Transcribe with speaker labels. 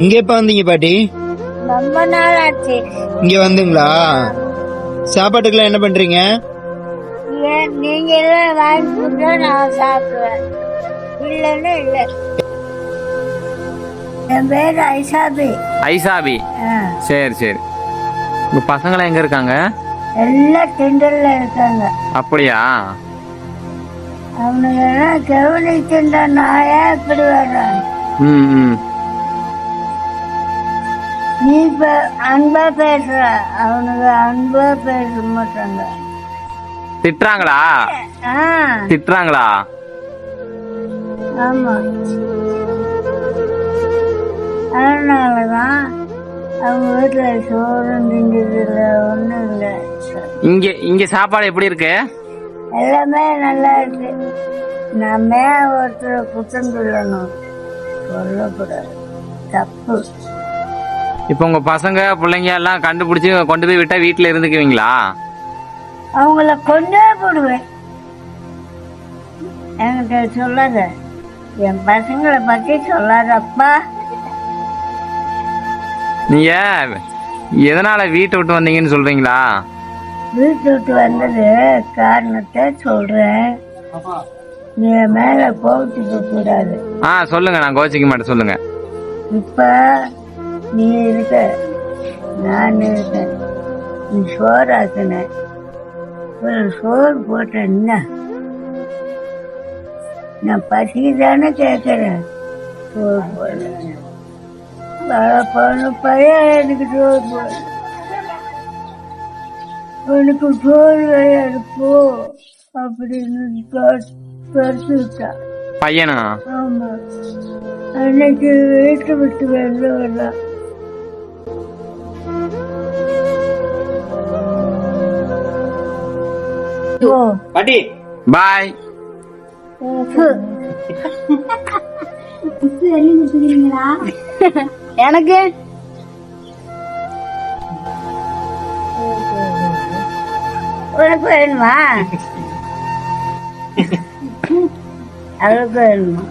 Speaker 1: இங்க எப்ப வந்தீங்க பாட்டி?
Speaker 2: ரொம்ப நாள் ஆச்சு
Speaker 1: இங்க வந்துங்களா? சாப்பாட்டுக்கெல்லாம் என்ன பண்றீங்க?
Speaker 2: நீங்க எல்லாம் வாங்கி கொடுத்தா நான் சாப்பிடுவேன். இல்லைன்னு இல்லை. என் பேர் ஐசாபி.
Speaker 3: ஐசாபி? சரி சரி. உங்க பசங்களாம் எங்க இருக்காங்க?
Speaker 2: எல்லாம் இருக்காங்க.
Speaker 3: அப்படியா?
Speaker 2: அவனுங்க எல்லாம் கவனிக்கின்ற நாயா இப்படி வர்றாங்க
Speaker 3: ம் ம்.
Speaker 2: நீ இப்ப அன்பா பேசுற. அவனுங்க அன்பா பேச மாட்டாங்க.
Speaker 3: திட்டுறாங்களா?
Speaker 2: ஆ.
Speaker 3: திட்டுறாங்களா?
Speaker 2: ஆமா. அதனாலதான் அவங்க வீட்டுல சோறு திங்கிறதுல ஒண்ணும் இல்லை.
Speaker 3: இங்க இங்க சாப்பாடு எப்படி இருக்கு?
Speaker 2: எல்லாமே நல்லா இருக்கு. நம்ம ஒருத்தரை குத்தம் சொல்லணும். சொல்லக்கூடாது. தப்பு.
Speaker 3: இப்போ உங்க பசங்க பிள்ளைங்க எல்லாம் கண்டுபிடிச்சு கொண்டு போய் விட்டா வீட்டுல இருந்துக்குவீங்களா?
Speaker 2: அவங்கள கொண்டே போடுவேன். என்கிட்ட சொல்லாத. என் பசங்களை பத்தி சொல்லாதப்பா.
Speaker 3: நீங்க எதனால வீட்டை விட்டு வந்தீங்கன்னு சொல்றீங்களா?
Speaker 2: வீட்டு விட்டு வந்தது காரணத்தை சொல்றேன். நீ மேல கோவிச்சுக்க கூடாது.
Speaker 3: ஆ சொல்லுங்க. நான் கோச்சிக்க மாட்டேன். சொல்லுங்க.
Speaker 2: இப்ப நீ இருக்க நான் இருக்கேன் நீ சோறாக்குன. ஒரு சோறு போட்டேன்னா நான் பசி தானே கேட்கறேன் சோறு போடுறேன் பொண்ணு பையன் எனக்கு சோறு போடு. உனக்கு சோறு கிடையாது போ அப்படின்னு பறிச்சு விட்டா
Speaker 3: பையனா?
Speaker 2: ஆமா. அன்னைக்கு வீட்டு விட்டு வெளில வரலாம்
Speaker 1: பாட்டி
Speaker 3: பாய்
Speaker 2: எனக்கு? உனக்கு வேணுமா? அவளுக்கு வேணுமா?